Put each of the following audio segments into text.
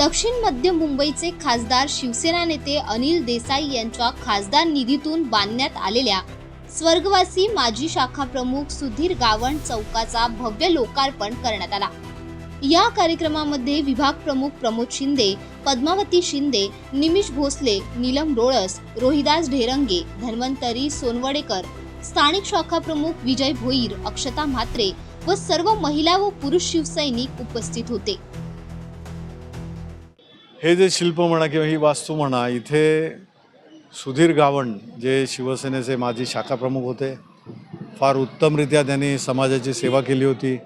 दक्षिण मध्य मुंबईचे खासदार शिवसेना नेते अनिल देसाई यांच्या खासदार निधीतून बांधण्यात आलेल्या स्वर्गवासी माजी शाखा प्रमुख सुधीर गावण चौकाचा भव्य लोकार्पण करण्यात आला. या कार्यक्रमामध्ये विभाग प्रमुख प्रमोद शिंदे पद्मावती शिंदे निमिष भोसले नीलम रोळस रोहिदास ढेरंगे धन्वंतरी सोनवडेकर स्थानिक शाखा प्रमुख विजय भोईर अक्षता म्हात्रे व सर्व महिला व पुरुष शिवसैनिक उपस्थित होते. हे जे शिल्प म्हणा किंवा ही वास्तू म्हणा इथे सुधीर गावण जे शिवसेनेचे माजी शाखा प्रमुख होते फार उत्तमरित्या त्यांनी समाजाची सेवा केली होती.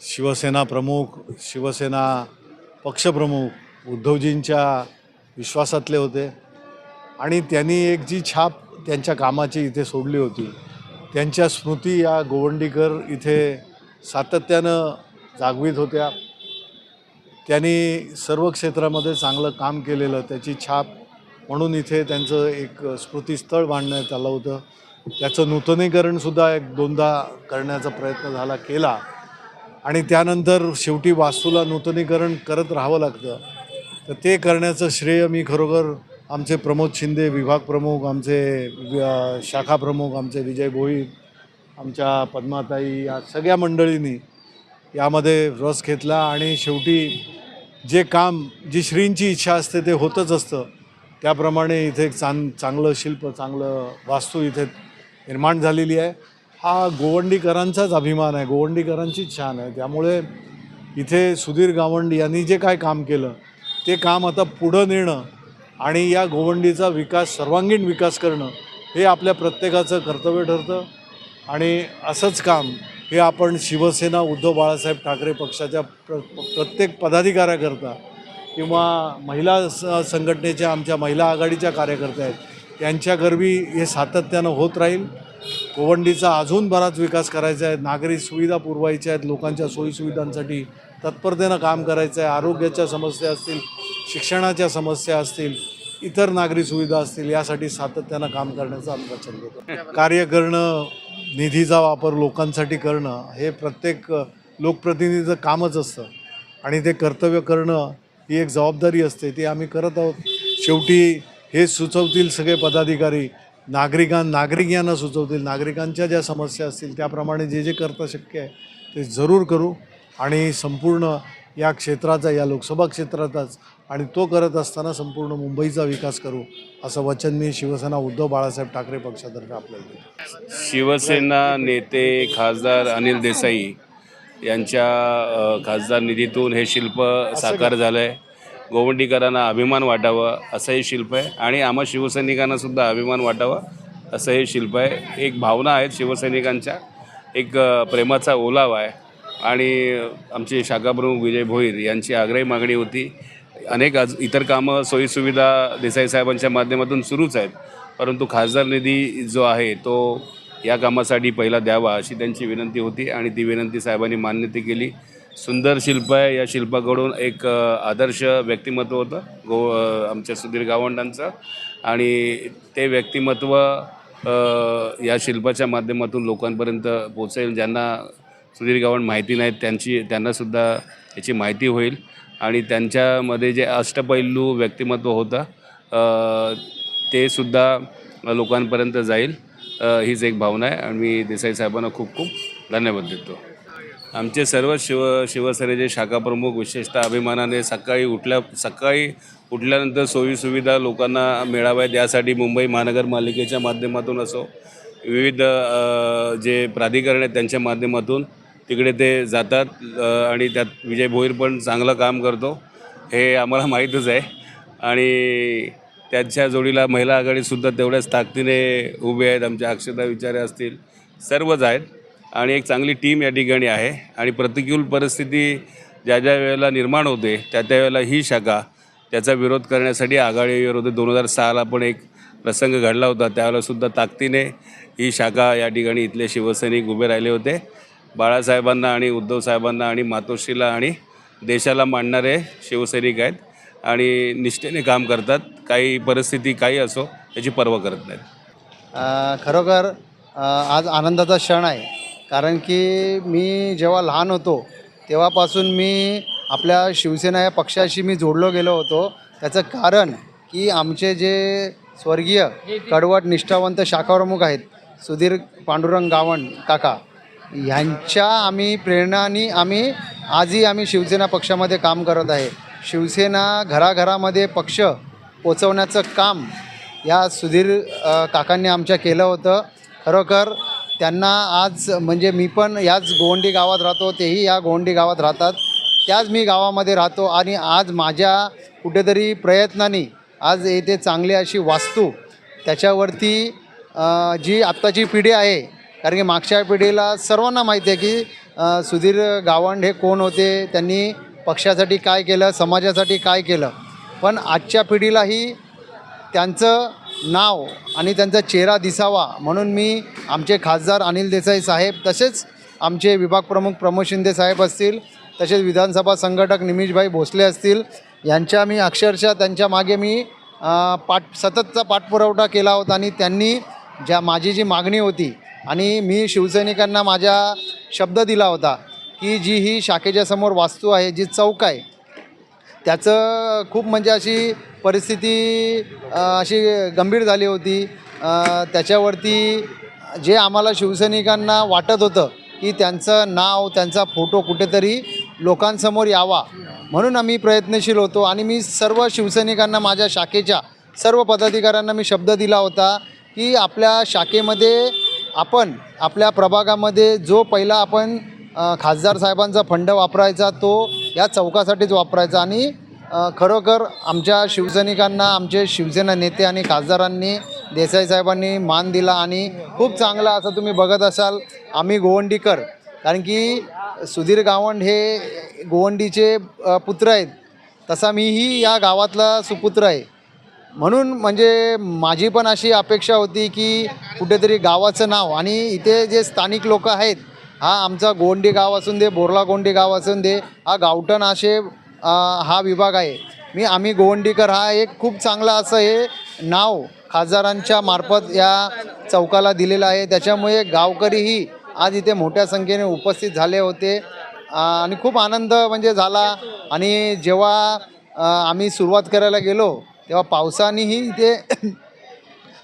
शिवसेना प्रमुख शिवसेना पक्षप्रमुख उद्धवजींच्या विश्वासातले होते. आणि त्यांनी एक जी छाप त्यांच्या कामाची इथे सोडली होती. त्यांच्या स्मृती या गोवंडीकर इथे सातत्यानं जागवित होत्या. त्यांनी सर्व क्षेत्रामध्ये चांगलं काम केलेलं त्याची छाप. म्हणून इथे त्यांचं एक स्मृतीस्थळ बांधण्यात आलं होतं. त्याचं नूतनीकरणसुद्धा एक दोनदा करण्याचा प्रयत्न झाला केला. आणि त्यानंतर शेवटी वास्तूला नूतनीकरण करत राहावं लागतं. तर ते करण्याचं श्रेय मी खरोखर आमचे प्रमोद शिंदे विभाग प्रमुख आमचे शाखा प्रमुख आमचे विजय भोईर आमच्या पद्माताई या सगळ्या मंडळींनी यामध्ये रस घेतला आणि शेवटी जे काम जी श्रींची इच्छा असते ते होतच असतं. त्याप्रमाणे इथे एक चांग चांगलं शिल्प चांगलं वास्तू इथे निर्माण झालेली आहे. हा गोवंडीकरांचाच अभिमान आहे गोवंडीकरांचीच छान आहे. त्यामुळे इथे सुधीर गावंडी यांनी जे काय काम केलं ते काम आता पुढं नेणं आणि या गोवंडीचा विकास सर्वांगीण विकास करणं हे आपल्या प्रत्येकाचं कर्तव्य ठरतं. आणि असंच काम हे आपण शिवसेना उद्धव बाळासाहेब ठाकरे पक्षाच्या प्र प्रत्येक पदाधिकाऱ्याकरता किंवा महिला स संघटनेच्या आमच्या महिला आघाडीच्या कार्यकर्त्या आहेत त्यांच्याकरवी हे सातत्यानं होत राहील. गोवंडीचा अजून बराच विकास करायचा आहे नागरी सुविधा पुरवायच्या आहेत लोकांच्या सोयीसुविधांसाठी तत्परतेनं काम करायचं आहे आरोग्याच्या समस्या असतील शिक्षणाच्या समस्या असतील इतर नागरी सुविधा असतील यासाठी सातत्यानं काम करण्याचा आमचा छंद होतो कार्य करणं निधीचा वापर लोकांसाठी करणं हे प्रत्येक लोकप्रतिनिधीचं कामच असतं. आणि ते कर्तव्य करणं ही एक जबाबदारी असते ती आम्ही करत आहोत. शेवटी हे सुचवतील सगळे पदाधिकारी नागरिकां नागरिक यांना सुचवतील. नागरिकांच्या ज्या समस्या असतील त्याप्रमाणे जे जे करता शक्य आहे ते जरूर करू. आणि संपूर्ण या क्षेत्राचा या लोकसभा क्षेत्राचाच आणि तो करत असताना संपूर्ण मुंबईचा विकास करू असं वचन मी शिवसेना उद्धव बाळासाहेब ठाकरे पक्षातर्फे आपल्याला शिवसेना नेते खासदार अनिल देसाई यांच्या खासदार निधीतून हे शिल्प साकार झालं आहे गोवंडीकरांना अभिमान वाटावा असं हे शिल्प आहे. आणि आम्हा शिवसैनिकांना सुद्धा अभिमान वाटावा असं हे शिल्प आहे. एक भावना आहेत शिवसैनिकांच्या. एक प्रेमाचा ओलावा आहे. आणि आमचे शाखाप्रमुख विजय भोईर यांची आग्रही मागणी होती. अनेक आज इतर कामं सोयीसुविधा देसाई साहेबांच्या माध्यमातून सुरूच आहेत. परंतु खासदार निधी जो आहे तो या कामासाठी पहिला द्यावा अशी त्यांची विनंती होती आणि ती विनंती साहेबांनी मान्यता केली. सुंदर शिल्प आहे. या शिल्पाकडून एक आदर्श व्यक्तिमत्व होतं. गो आमच्या सुधीर गावंडांचं. आणि ते व्यक्तिमत्व या शिल्पाच्या माध्यमातून लोकांपर्यंत पोचेल ज्यांना सुधीर गावण माहिती नाहीत त्यांची त्यांनासुद्धा याची माहिती होईल. आणि त्यांच्यामध्ये जे अष्टपैलू व्यक्तिमत्व होतं ते सुद्धा लोकांपर्यंत जाईल. हीच एक भावना आहे. आणि मी देसाई साहेबांना खूप खूप धन्यवाद देतो. आमचे सर्व शिव शिवसेनेचे शाखाप्रमुख विशेषतः अभिमानाने सकाळी उठल्या सकाळी उठल्यानंतर सोयीसुविधा लोकांना मिळाव्यात यासाठी मुंबई महानगरपालिकेच्या माध्यमातून असो विविध जे प्राधिकरण आहेत त्यांच्या माध्यमातून तिकडे ते जातात आणि त्यात विजय भोईर पण चांगलं काम करतो. हे आम्हाला माहीतच आहे. आणि त्यांच्या जोडीला महिला आघाडीसुद्धा तेवढ्याच ताकदीने उभे आहेत. आमच्या अक्षता विचारे असतील सर्वच आहेत. आणि एक चांगली टीम या ठिकाणी आहे. आणि प्रतिकूल परिस्थिती ज्या ज्या वेळेला निर्माण होते त्या त्या वेळेला ही शाखा त्याचा विरोध करण्यासाठी आघाडीवर होते दोन हजार सहाला पण एक प्रसंग घडला होता. त्यावेळेलासुद्धा ताकदीने ही शाखा या ठिकाणी इथले शिवसैनिक उभे राहिले होते. बाळासाहेबांना आणि उद्धव साहेबांना आणि मातोश्रीला आणि देशाला मांडणारे शिवसैनिक आहेत आणि निष्ठेने काम करतात. काही परिस्थिती काही असो याची पर्वा करत नाहीत. खरोखर आज आनंदाचा क्षण आहे. कारण की मी जेव्हा लहान होतो तेव्हापासून मी आपल्या शिवसेना या पक्षाशी मी जोडलो गेलो होतो. त्याचं कारण की आमचे जे स्वर्गीय कडवट निष्ठावंत शाखाप्रमुख आहेत सुधीर पांडुरंग गावण काका ह्यांच्या आम्ही प्रेरणाने आम्ही आजही आम्ही शिवसेना पक्षामध्ये काम करत आहे. शिवसेना घराघरामध्ये पक्ष पोचवण्याचं काम या सुधीर काकांनी आमच्या केलं होतं. खरोखर त्यांना आज म्हणजे मी पण याच गोवंडी गावात राहतो तेही या गोवंडी गावात राहतात. त्याच मी गावामध्ये राहतो आणि आज माझ्या कुठेतरी प्रयत्नांनी आज येथे चांगली अशी वास्तू त्याच्यावरती जी आत्ताची पिढी आहे कारण की मागच्या पिढीला सर्वांना माहिती आहे की सुधीर गावंड हे कोण होते त्यांनी पक्षासाठी काय केलं समाजासाठी काय केलं. पण आजच्या पिढीलाही त्यांचं नाव आणि त्यांचा चेहरा दिसावा म्हणून मी आमचे खासदार अनिल देसाई साहेब तसेच आमचे विभाग प्रमुख प्रमोद शिंदे साहेब असतील तसेच विधानसभा संघटक निमिषभाई भोसले असतील यांच्या मी अक्षरशः त्यांच्या मागे मी पाठ सततचा पाठपुरवठा केला होता आणि त्यांनी ज्या माझी जी मागणी होती आणि मी शिवसैनिकांना माझ्या शब्द दिला होता की जी ही शाखेच्या समोर वास्तू आहे जी चौक आहे त्याचं खूप म्हणजे अशी परिस्थिती अशी गंभीर झाली होती. त्याच्यावरती जे आम्हाला शिवसैनिकांना वाटत होतं की त्यांचं नाव त्यांचा फोटो कुठेतरी लोकांसमोर यावा म्हणून आम्ही प्रयत्नशील होतो आणि मी सर्व शिवसैनिकांना माझ्या शाखेच्या सर्व पदाधिकाऱ्यांना मी शब्द दिला होता की आपल्या शाखेमध्ये आपण आपल्या प्रभागामध्ये जो पहिला आपण खासदार साहेबांचा फंड वापरायचा तो या चौकासाठीच वापरायचा आणि खरोखर आमच्या शिवसैनिकांना आमचे शिवसेना नेते आणि खासदारांनी देसाई साहेबांनी मान दिला आणि खूप चांगला असं तुम्ही बघत असाल आम्ही गोवंडीकर. कारण की सुधीर गावंड हे गोवंडीचे पुत्र आहेत. तसा मीही या गावातला सुपुत्र आहे. म्हणून म्हणजे माझी पण अशी अपेक्षा होती की कुठेतरी गावाचं नाव आणि इथे जे स्थानिक लोक आहेत हा आमचा गोंडी गाव असून दे बोरला गोंडी गाव असून दे हा गावठण असे हा विभाग आहे. मी आम्ही गोवंडीकर हा एक खूप चांगला असं हे नाव खासदारांच्या मार्फत या चौकाला दिलेलं आहे. त्याच्यामुळे गावकरीही आज इथे मोठ्या संख्येने उपस्थित झाले होते. आणि खूप आनंद म्हणजे झाला. आणि जेव्हा आम्ही सुरुवात करायला गेलो तेव्हा पावसानेही इथे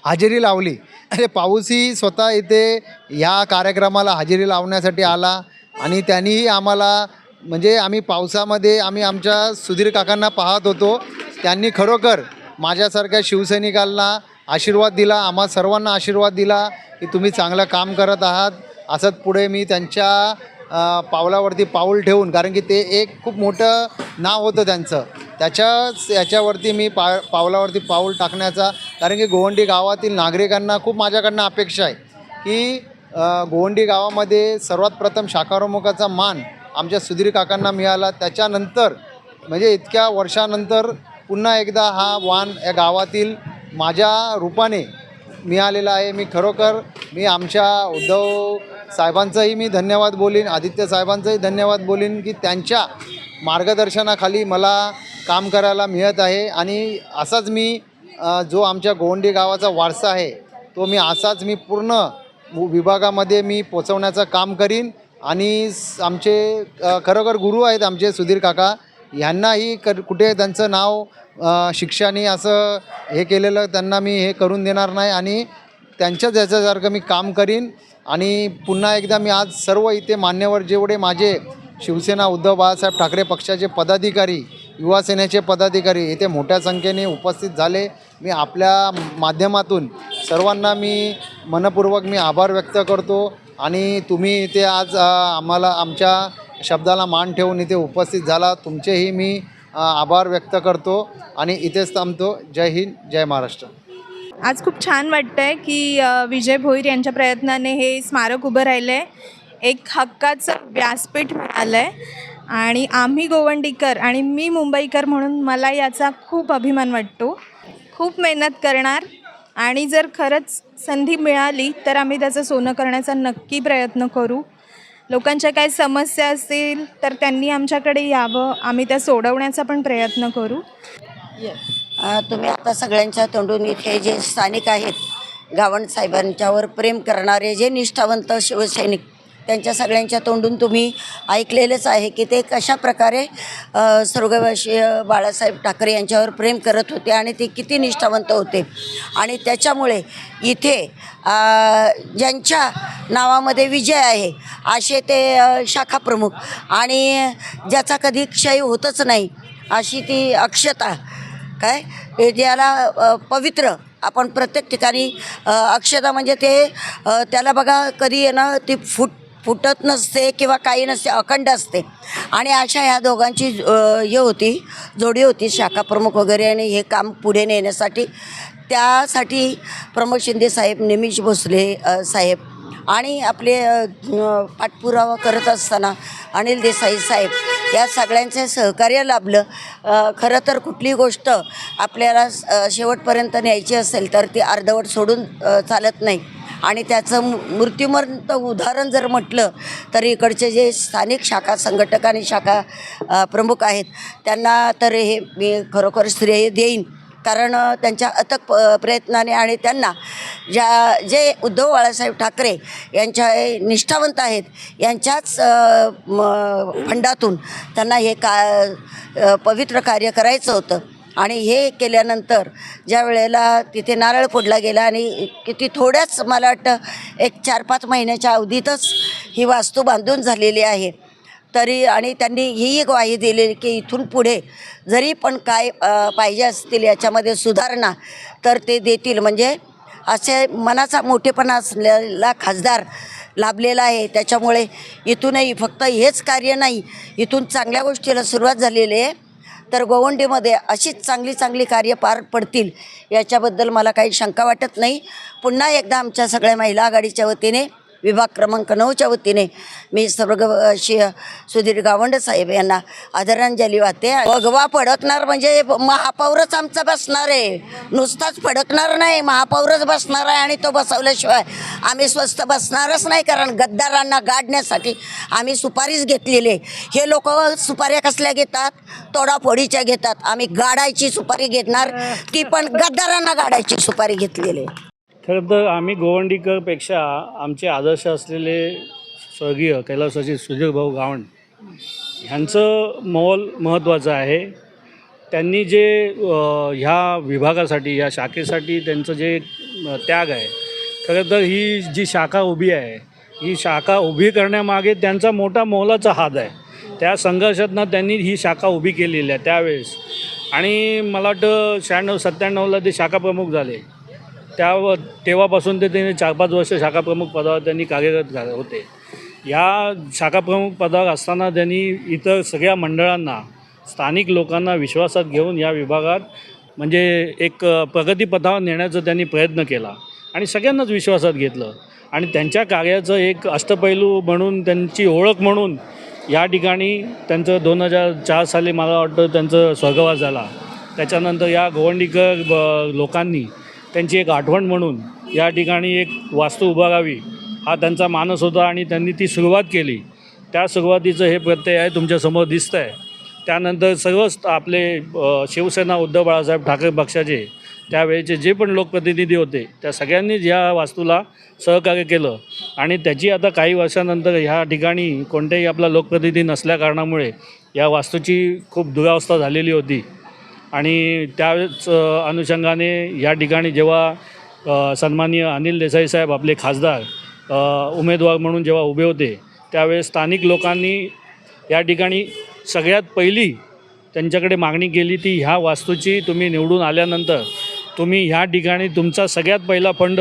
हजेरी लावली. अरे पाऊसही स्वतः इथे ह्या कार्यक्रमाला हजेरी लावण्यासाठी आला आणि त्यांनीही आम्हाला म्हणजे आम्ही पावसामध्ये आम्ही आमच्या सुधीर काकांना पाहत होतो. त्यांनी खरोखर माझ्यासारख्या शिवसैनिकांना आशीर्वाद दिला आम्हा सर्वांना आशीर्वाद दिला की तुम्ही चांगलं काम करत आहात. असंच पुढे मी त्यांच्या पावलावरती पाऊल ठेवून कारण की ते एक खूप मोठं नाव होतं त्यांचं. त्याच्याच याच्यावरती मी पा पावलावरती पाऊल टाकण्याचा कारण की गोवंडी गावातील नागरिकांना खूप माझ्याकडनं अपेक्षा आहे की गोवंडी गावामध्ये सर्वात प्रथम शाखारोमुखाचा मान आमच्या सुधीर काकांना मिळाला. त्याच्यानंतर म्हणजे इतक्या वर्षानंतर पुन्हा एकदा हा वाण या गावातील माझ्या रूपाने मिळालेला आहे. मी खरोखर मी आमच्या उद्धव साहेबांचाही मी धन्यवाद बोलीन आदित्य साहेबांचाही धन्यवाद बोलीन की त्यांच्या मार्गदर्शनाखाली मला काम करायला मिळत आहे. आणि असाच मी जो आमच्या गोवंडी गावाचा वारसा आहे तो मी असाच मी पूर्ण विभागामध्ये मी पोचवण्याचं काम करीन. आणि आमचे खरोखर गुरु आहेत आमचे सुधीर काका. ह्यांनाही कर कुठे त्यांचं नाव शिक्षाने असं हे केलेलं त्यांना मी हे करून देणार नाही. आणि त्यांच्याच याच्यासारखं मी काम करीन. आणि पुन्हा एकदा मी आज सर्व इथे मान्यवर जेवढे माझे शिवसेना उद्धव बाळासाहेब ठाकरे पक्षाचे पदाधिकारी युवा सेनेचे पदाधिकारी इथे मोठ्या संख्येने उपस्थित झाले. मी आपल्या माध्यमातून सर्वांना मी मनपूर्वक मी आभार व्यक्त करतो आणि तुम्ही इथे आज आम्हाला आमच्या शब्दाला मान ठेवून इथे उपस्थित झाला. तुमचेही मी आभार व्यक्त करतो आणि इथेच थांबतो. जय हिंद जय महाराष्ट्र. आज खूप छान वाटतं आहे की विजय भोईर यांच्या प्रयत्नाने हे स्मारक उभं राहिलं आहे एक हक्काचं व्यासपीठ मिळालं आहे आणि आम्ही गोवंडीकर आणि मी मुंबईकर म्हणून मला याचा खूप अभिमान वाटतो. खूप मेहनत करणार. आणि जर खरंच संधी मिळाली तर आम्ही त्याचं सोनं करण्याचा नक्की प्रयत्न करू. लोकांच्या काय समस्या असतील तर त्यांनी आमच्याकडे यावं. आम्ही त्या सोडवण्याचा पण प्रयत्न करू. अ, तुम्ही आता सगळ्यांच्या तोंडून इथे जे स्थानिक आहेत गावण साहेबांच्यावर प्रेम करणारे जे निष्ठावंत शिवसैनिक त्यांच्या सगळ्यांच्या तोंडून तुम्ही ऐकलेलंच आहे की ते कशा प्रकारे स्वर्गवासीय बाळासाहेब ठाकरे यांच्यावर प्रेम करत होते आणि ते किती निष्ठावंत होते. आणि त्याच्यामुळे इथे ज्यांच्या नावामध्ये विजय आहे असे ते शाखाप्रमुख शाखा प्रमुख आणि ज्याचा कधी क्षय होतच नाही अशी ती अक्षता काय? ज्याला पवित्र आपण प्रत्येक ठिकाणी अक्षता म्हणजे ते त्याला बघा कधी आहे ना ती फुट फुटत नसते किंवा काही नसते अखंड असते. आणि अशा ह्या दोघांची हे होती जोडी होती शाखा प्रमुख वगैरे आणि हे काम पुढे नेण्यासाठी. त्यासाठी प्रमोद शिंदे साहेब निमिष भोसले साहेब आणि आपले पाठपुरावा करत असताना अनिल देसाई साहेब या सगळ्यांचे सहकार्य लाभलं. खरं तर कुठली गोष्ट आपल्याला शेवटपर्यंत न्यायची असेल तर ती अर्धवट सोडून चालत नाही. आणि त्याचं मृत्यूमर्त उदाहरण जर म्हटलं तर इकडचे जे स्थानिक शाखा संघटक आणि शाखा प्रमुख आहेत त्यांना तर हे मी खरोखर श्रेय देईन. कारण त्यांच्या अथक प प्रयत्नाने आणि त्यांना ज्या जे उद्धव बाळासाहेब ठाकरे यांच्या निष्ठावंत आहेत यांच्याच फंडातून त्यांना हे का पवित्र कार्य करायचं होतं. आणि हे केल्यानंतर ज्या वेळेला तिथे नारळ फोडला गेला आणि किती थोड्याच मला वाटतं एक चार पाच महिन्याच्या अवधीतच ही वास्तू बांधून झालेली आहे. तरी आणि त्यांनी ही ग्वाही दिली की इथून पुढे जरी पण काय पाहिजे असतील याच्यामध्ये सुधारणा तर ते देतील. म्हणजे असे मनाचा मोठेपणा असलेला खासदार लाभलेला आहे. त्याच्यामुळे इथूनही फक्त हेच कार्य नाही इथून चांगल्या गोष्टीला सुरुवात झालेली आहे. तर गोवंडीमध्ये अशीच चांगली चांगली कार्य पार पडतील याच्याबद्दल मला काही शंका वाटत नाही. पुन्हा एकदा आमच्या सगळ्या महिला आघाडीच्या वतीने विभाग क्रमांक नऊच्या वतीने मी स्वर्गशीय सुधीर गावंड साहेब यांना आदरांजली वाहते. भगवा फडकणार म्हणजे महापौरच आमचा बसणार आहे. नुसताच फडकणार नाही महापौरच बसणार आहे आणि तो बसवल्याशिवाय आम्ही स्वस्त बसणारच नाही कारण गद्दारांना गाडण्यासाठी आम्ही सुपारीच घेतलेली आहे. हे लोक सुपाऱ्या कसल्या घेतात? तोडाफोडीच्या घेतात. आम्ही गाडायची सुपारी घेणार ती पण गद्दारांना गाडायची सुपारी घेतलेली आहे. खरं तर आम्ही गोवंडीकरपेक्षा आमचे आदर्श असलेले स्वर्गीय कैलासाचे सुधीरभाऊ गावण ह्यांचं मोल महत्त्वाचं आहे. त्यांनी जे ह्या विभागासाठी या शाखेसाठी त्यांचं जे त्याग आहे खरं तर ही जी शाखा उभी आहे ही शाखा उभी करण्यामागे त्यांचा मोठा मोलाचा हात आहे. त्या संघर्षातनं त्यांनी ही शाखा उभी केलेली आहे त्यावेळेस. आणि मला वाटतं शहाण्णव सत्त्याण्णवला ते शाखा प्रमुख झाले. त्या तेव्हापासून ते त्यांनी चार पाच वर्ष शाखाप्रमुख पदावर त्यांनी कार्यरत झाले होते. या शाखाप्रमुख पदावर असताना त्यांनी इतर सगळ्या मंडळांना स्थानिक लोकांना विश्वासात घेऊन या विभागात म्हणजे एक प्रगतीपथावर नेण्याचा त्यांनी प्रयत्न केला आणि सगळ्यांनाच विश्वासात घेतलं. आणि त्यांच्या कार्याचं एक अष्टपैलू म्हणून त्यांची ओळख म्हणून या ठिकाणी त्यांचं दोन हजार चार साली मला वाटतं त्यांचं स्वर्गवास झाला. त्याच्यानंतर या गोवंडीकर ब- लोकांनी त्यांची एक आठवण म्हणून या ठिकाणी एक वास्तू उभारावी हा त्यांचा मानस होता आणि त्यांनी ती सुरुवात केली. त्या सुरुवातीचं हे प्रत्यय आहे तुमच्यासमोर दिसतं आहे त्यानंतर सर्वच आपले शिवसेना उद्धव बाळासाहेब ठाकरे पक्षाचे त्यावेळेचे जे पण लोकप्रतिनिधी होते त्या सगळ्यांनीच या वास्तूला सहकार्य केलं. आणि त्याची आता काही वर्षानंतर ह्या ठिकाणी कोणत्याही आपला लोकप्रतिनिधी नसल्या कारणामुळे या वास्तूची खूप दुरावस्था झालेली होती. आणि त्याच अनुषंगाने या ठिकाणी जेव्हा सन्माननीय अनिल देसाई साहेब आपले खासदार उमेदवार म्हणून जेव्हा उभे होते त्यावेळेस स्थानिक लोकांनी या ठिकाणी सगळ्यात पहिली त्यांच्याकडे मागणी केली ती ह्या वास्तूची तुम्ही निवडून आल्यानंतर तुम्ही ह्या ठिकाणी तुमचा सगळ्यात पहिला फंड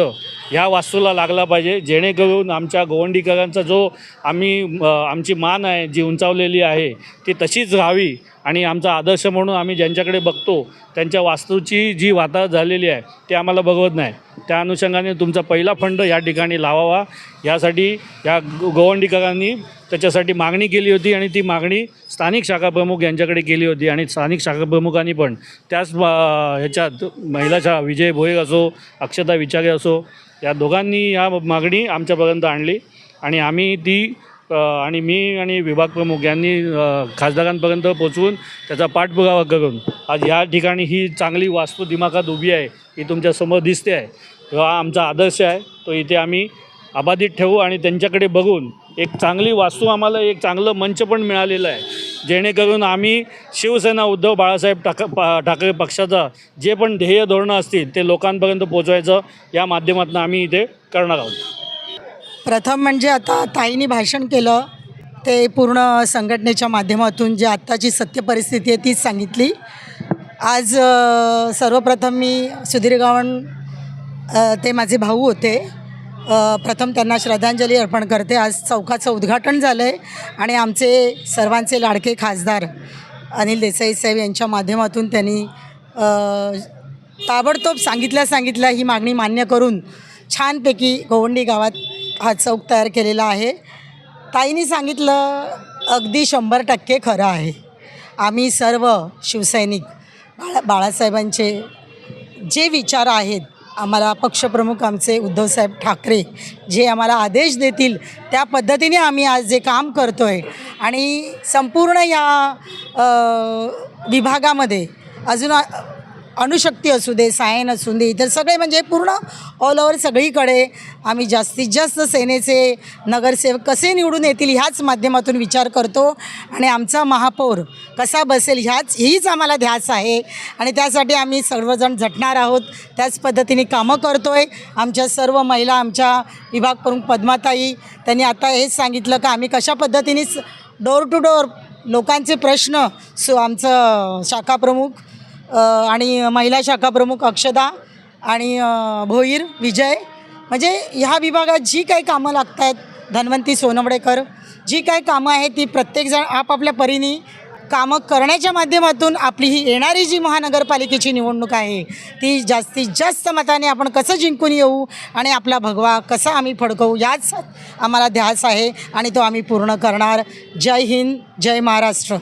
ह्या वास्तूला लागला पाहिजे जेणेकरून आमच्या गोवंडीकरांचा जो आम्ही आमची मान आहे जी उंचावलेली आहे ती तशीच राहावी आणि आमचा आदर्श म्हणून आम्ही ज्यांच्याकडे बघतो त्यांच्या वास्तूची जी वाता झालेली आहे ते आम्हाला बघवत नाही. त्या अनुषंगाने तुमचा पहिला फंड या ठिकाणी लावावा. यासाठी या गो- गोवंडीकरांनी त्याच्यासाठी मागणी केली होती आणि ती मागणी स्थानिक शाखाप्रमुख यांच्याकडे केली होती आणि स्थानिक शाखाप्रमुखांनी पण त्याच ह्याच्यात महिलाच्या विजय भोईर असो अक्षता विचारे असो या दोघांनी या मागणी आमच्यापर्यंत आणली आणि आम्ही ती आणि मी आणि विभाग प्रमुख यांनी खासदारांपर्यंत पोचवून त्याचा पाठपुरावा करून आज या ठिकाणी ही चांगली वास्तू दिमाखात उभी आहे ही तुमच्यासमोर दिसते आहे. हा आमचा आदर्श आहे तो इथे आम्ही अबाधित ठेवू आणि त्यांच्याकडे बघून एक चांगली वास्तू आम्हाला एक चांगलं मंच पण मिळालेलं आहे. जेणेकरून आम्ही शिवसेना उद्धव बाळासाहेब ठाक पा ठाकरे पक्षाचा जे पण ध्येय धोरणं असतील ते लोकांपर्यंत पोचवायचं या माध्यमातून आम्ही इथे करणार आहोत. प्रथम म्हणजे आता ताईंनी भाषण केलं ते पूर्ण संघटनेच्या माध्यमातून जी आत्ताची सत्य परिस्थिती आहे तीच सांगितली. आज सर्वप्रथम मी सुधीर गावण ते माझे भाऊ होते. प्रथम त्यांना श्रद्धांजली अर्पण करते. आज चौकाचं उद्घाटन झालं आहे आणि आमचे सर्वांचे लाडके खासदार अनिल देसाई साहेब यांच्या माध्यमातून त्यांनी ताबडतोब सांगितल्या सांगितल्या ही मागणी मान्य करून छानपैकी गोवंडी गावात हा चौक तयार केलेला आहे. ताईंनी सांगितलं अगदी शंभर टक्के खरं आहे. आम्ही सर्व शिवसैनिक बाळा बाळासाहेबांचे जे विचार आहेत आम्हाला पक्षप्रमुख आमचे उद्धवसाहेब ठाकरे जे आम्हाला आदेश देतील त्या पद्धतीने आम्ही आज जे काम करतो आहे आणि संपूर्ण या विभागामध्ये अजून अणुशक्ती असू दे सायन असू दे इतर सगळे म्हणजे पूर्ण ऑल ओव्हर सगळीकडे आम्ही जास्तीत जास्त सेनेचे नगरसेवक कसे निवडून येतील ह्याच माध्यमातून विचार करतो. आणि आमचा महापौर कसा बसेल ह्याच हीच आम्हाला ध्यास आहे. आणि त्यासाठी आम्ही सर्वजण झटणार आहोत. त्याच पद्धतीने कामं करतो आहे आमच्या सर्व महिला आमच्या विभाग प्रमुख पद्माताई त्यांनी आता हेच सांगितलं का आम्ही कशा पद्धतीने डोर टू डोर लोकांचे प्रश्न सो आमचं शाखाप्रमुख आणि महिला शाखा प्रमुख अक्षदा आणि भोईर विजय. म्हणजे ह्या विभागात जी काही कामं लागत आहेत धन्वंती सोनवडेकर जी काही कामं आहेत ती प्रत्येकजण आपापल्या परीने कामं करण्याच्या माध्यमातून आपली ही येणारी जी महानगरपालिकेची निवडणूक आहे ती जास्तीत जास्त मताने आपण कसं जिंकून येऊ आणि आपला भगवा कसा आम्ही फडकवू याच आम्हाला ध्यास आहे आणि तो आम्ही पूर्ण करणार. जय हिंद जय महाराष्ट्र.